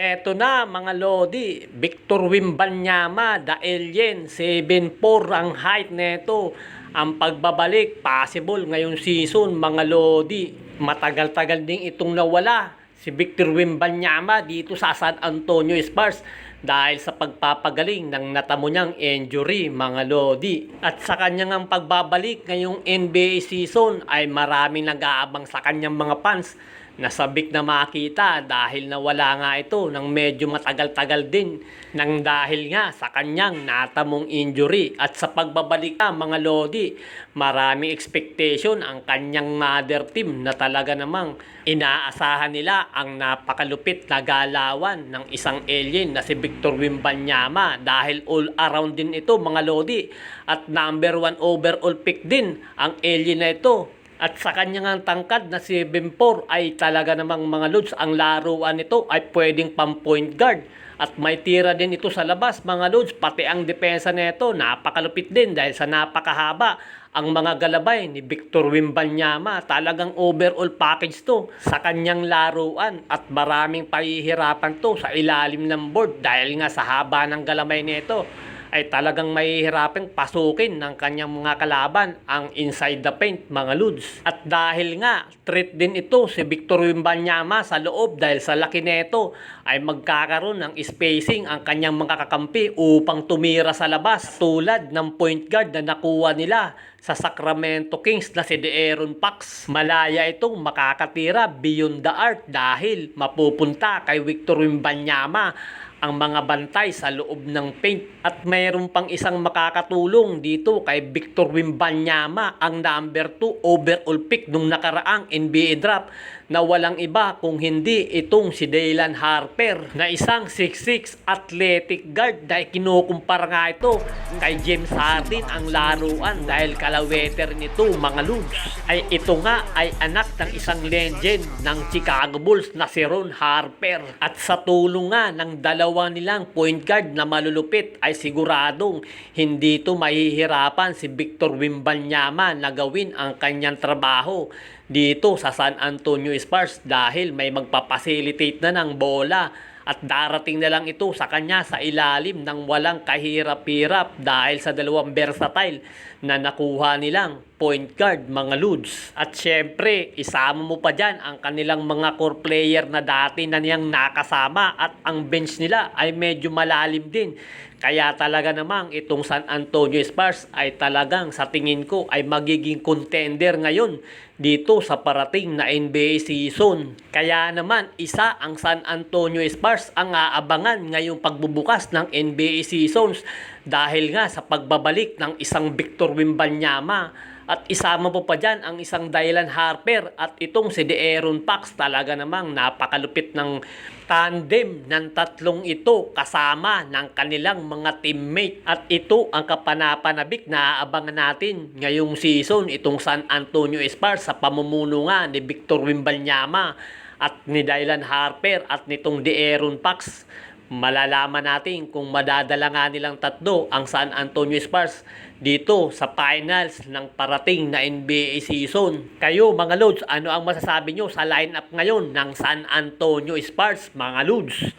Eto na mga Lodi, Victor Wimbanyama, The Alien, 7'4 ang height neto. Ang pagbabalik, possible ngayong season mga Lodi. Matagal-tagal din itong nawala si Victor Wimbanyama dito sa San Antonio Spurs dahil sa pagpapagaling ng natamo niyang injury mga Lodi. At sa kanyang ang pagbabalik ngayong NBA season ay maraming nag-aabang sa kanyang mga fans nasabik na makita dahil nawala nga ito ng medyo matagal-tagal din nang dahil nga sa kanyang natamong injury at sa pagbabalik na mga Lodi maraming expectation ang kanyang mother team na talaga namang inaasahan nila ang napakalupit na galawan ng isang alien na si Victor Wimbanyama dahil all around din ito mga Lodi at number one overall pick din ang alien na ito at sa kanyang tangkad na si Bimpor ay talaga namang mga lods, ang laruan nito ay pwedeng pang point guard. At may tira din ito sa labas mga lods, pati ang depensa nito napakalupit din dahil sa napakahaba ang mga galabay ni Victor Wimbanyama. Talagang overall package to sa kanyang laruan at maraming pahihirapan to sa ilalim ng board dahil nga sa haba ng galamay nito ay talagang mahihirapin pasukin ng kanyang mga kalaban ang inside the paint mga ludes. At dahil nga treat din ito si Victor Wimbanyama sa loob dahil sa laki nito ay magkakaroon ng spacing ang kanyang mga kakampi upang tumira sa labas tulad ng point guard na nakuha nila sa Sacramento Kings na si De'Aaron Fox. Malaya itong makakatira beyond the arc dahil mapupunta kay Victor Wimbanyama ang mga bantay sa loob ng paint. At mayroon pang isang makakatulong dito kay Victor Wimbanyama, ang number 2 overall pick nung nakaraang NBA draft na walang iba kung hindi itong si Daylan Harper na isang 6'6 athletic guard dahil kinukumpara nga ito kay James Harden ang laruan dahil kalaweter nito mga ludes. Ay ito nga ay anak ng isang legend ng Chicago Bulls na si Ron Harper. At sa tulong nga ng dalawa nilang point guard na malulupit ay siguradong hindi ito mahihirapan si Victor Wimbanyama na gawin ang kanyang trabaho dito sa San Antonio Spurs dahil may magpapacilitate na ng bola at darating na lang ito sa kanya sa ilalim ng walang kahirap-hirap dahil sa dalawang versatile na nakuha nilang point guard mga ludes. At syempre, isama mo pa dyan ang kanilang mga core player na dati na niyang nakasama at ang bench nila ay medyo malalim din. Kaya talaga namang itong San Antonio Spurs ay talagang sa tingin ko ay magiging contender ngayon dito sa parating na NBA season. Kaya naman isa ang San Antonio Spurs ang aabangan ngayong pagbubukas ng NBA seasons dahil nga sa pagbabalik ng isang Victor Wimbanyama at isama po pa dyan ang isang Dylan Harper at itong si De'Aaron Fox talaga namang napakalupit ng tandem ng tatlong ito kasama ng kanilang mga teammate. At ito ang kapanapanabik. Na aabangan natin ngayong season itong San Antonio Spurs sa pamumuno nga ni Victor Wimbanyama at ni Dylan Harper at nitong De'Aaron Fox malalaman natin kung madadala nga nilang tatlo ang San Antonio Spurs dito sa finals ng parating na NBA season. Kayo mga Lods, ano ang masasabi nyo sa lineup ngayon ng San Antonio Spurs mga Lods?